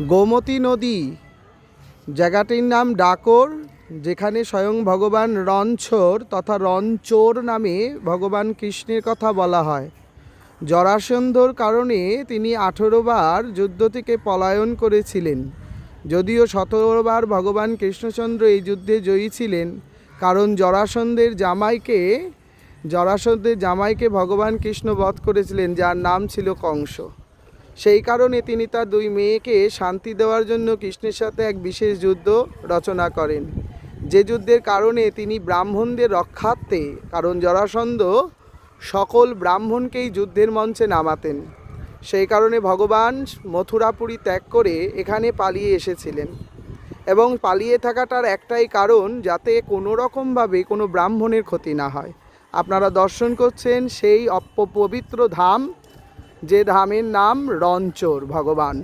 গোমতী নদী। জায়গাটির নাম ডাকর, যেখানে স্বয়ং ভগবান রণছোর তথা রণচোর নামে ভগবান কৃষ্ণের কথা বলা হয়। জরাসন্ধর কারণে তিনি আঠেরো বার যুদ্ধ থেকে পলায়ন করেছিলেন। যদিও সতেরোবার ভগবান কৃষ্ণচন্দ্র এই যুদ্ধে জয়ী ছিলেন, কারণ জরাসন্ধের জামাইকে জরাসন্ধের জামাইকে ভগবান কৃষ্ণ বধ করেছিলেন, যার নাম ছিল কংস। সেই কারণে তিনি তার দুই মেয়েকে শান্তি দেওয়ার জন্য কৃষ্ণের সাথে এক বিশেষ যুদ্ধ রচনা করেন। যে যুদ্ধের কারণে তিনি ব্রাহ্মণদের রক্ষার্থে, কারণ জরাসন্ধ সকল ব্রাহ্মণকেই যুদ্ধের মঞ্চে নামাতেন। সেই কারণে ভগবান মথুরাপুরী ত্যাগ করে এখানে পালিয়ে এসেছিলেন। এবং পালিয়ে থাকাটার একটাই কারণ, যাতে কোনো রকমভাবে কোনো ব্রাহ্মণের ক্ষতি না হয়। আপনারা দর্শন করছেন সেই অপবিত্র ধাম যে ধামের নাম রঞ্চর ভগবান।